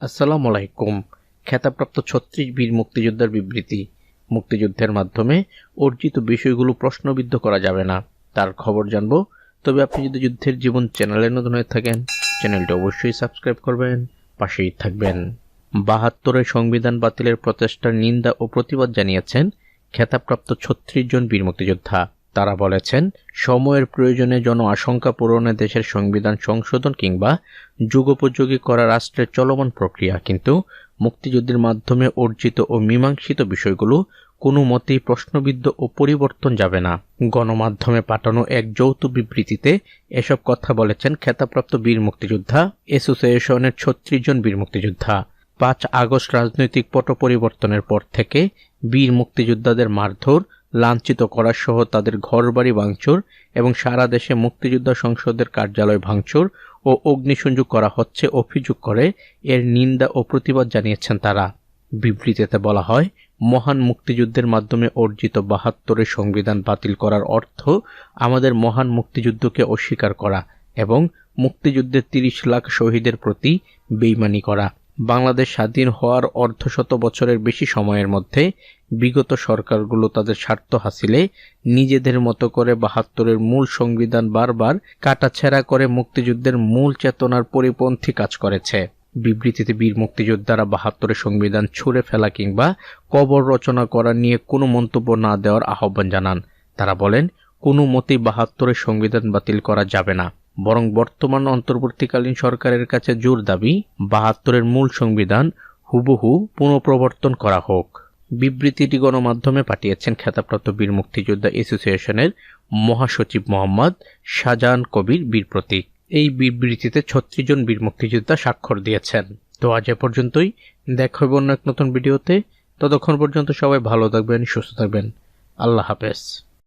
আসসালামু আলাইকুম খেতাবপ্রাপ্ত ছত্রিশ বীর মুক্তিযোদ্ধার বিবৃতি। মুক্তিযুদ্ধের মাধ্যমে অর্জিত বিষয়গুলো প্রশ্নবিদ্ধ করা যাবে না। তার খবর জানব। তবে আপনি যদি যুদ্ধের জীবন চ্যানেলে নতুন হয়ে থাকেন, চ্যানেলটি অবশ্যই সাবস্ক্রাইব করবেন, পাশেই থাকবেন। বাহাত্তরের সংবিধান বাতিলের প্রচেষ্টার নিন্দা ও প্রতিবাদ জানিয়েছেন খেতাবপ্রাপ্ত ছত্রিশ জন বীর মুক্তিযোদ্ধা। তারা বলেছেন, সময়ের প্রয়োজনে জন আশঙ্কা পূরণে দেশের সংবিধান সংশোধন কিংবা যুগোপযোগী করা রাষ্ট্রের চলমান প্রক্রিয়া, কিন্তু মুক্তিযুদ্ধের মাধ্যমে অর্জিত ও মীমাংসিত বিষয়গুলো কোনো মতেই প্রশ্নবিদ্ধ ও পরিবর্তন যাবে না। গণমাধ্যমে পাঠানো এক যৌথ বিবৃতিতে এসব কথা বলেছেন খেতাবপ্রাপ্ত বীর মুক্তিযোদ্ধা অ্যাসোসিয়েশনের ছত্রিশ জন বীর মুক্তিযোদ্ধা। পাঁচ আগস্ট রাজনৈতিক পট পরিবর্তনের পর থেকে বীর মুক্তিযোদ্ধাদের মারধর লাঞ্ছিত করা সহ তাদের ঘরবাড়ি ভাঙচুর এবং সারা দেশে মুক্তিযোদ্ধা সংসদের কার্যালয় ভাঙচুর ও অগ্নিসংযোগ করা হচ্ছে অভিযোগ করে। এর নিন্দা ও প্রতিবাদ জানিয়েছেন তারা। বিবৃতিতে বলা হয়, মহান মুক্তিযুদ্ধের মাধ্যমে অর্জিত বাহাত্তরের সংবিধান বাতিল করার অর্থ আমাদের মহান মুক্তিযুদ্ধকে অস্বীকার করা এবং মুক্তিযুদ্ধের তিরিশ লাখ শহীদের প্রতি বেইমানি করা। বাংলাদেশ স্বাধীন হওয়ার অর্ধশত বছরের বেশি সময়ের মধ্যে বিগত সরকারগুলো তাদের স্বার্থ হাসিলে নিজেদের মতো করে বাহাত্তরের মূল সংবিধান বারবার কাটাছেঁড়া করে মুক্তিযুদ্ধের মূল চেতনার পরিপন্থী কাজ করেছে। বিবৃতিতে বীর মুক্তিযোদ্ধারা বাহাত্তরের সংবিধান ছুঁড়ে ফেলা কিংবা কবর রচনা করা নিয়ে কোনো মন্তব্য না দেওয়ার আহ্বান জানান। তারা বলেন, কোনো মতেই বাহাত্তরের সংবিধান বাতিল করা যাবে না। বরং বর্তমান অন্তর্বর্তীকালীন সরকারের কাছে জোর দাবি, বাহাত্তরের মূল সংবিধান হুবহু পুনঃপ্রবর্তন করা হোক। বিবৃতিটি গণমাধ্যমে পাঠিয়েছেন খেতাবপ্রাপ্ত বীর মুক্তিযোদ্ধা অ্যাসোসিয়েশনের মহাসচিব মোহাম্মদ শাহজাহান কবির বীর প্রতীক। এই বিবৃতিতে ছত্রিশ জন বীর মুক্তিযোদ্ধা স্বাক্ষর দিয়েছেন। তো আজ এ পর্যন্তই। দেখা হবে অন্য এক নতুন ভিডিওতে। ততক্ষণ পর্যন্ত সবাই ভালো থাকবেন, সুস্থ থাকবেন। আল্লাহ হাফেজ।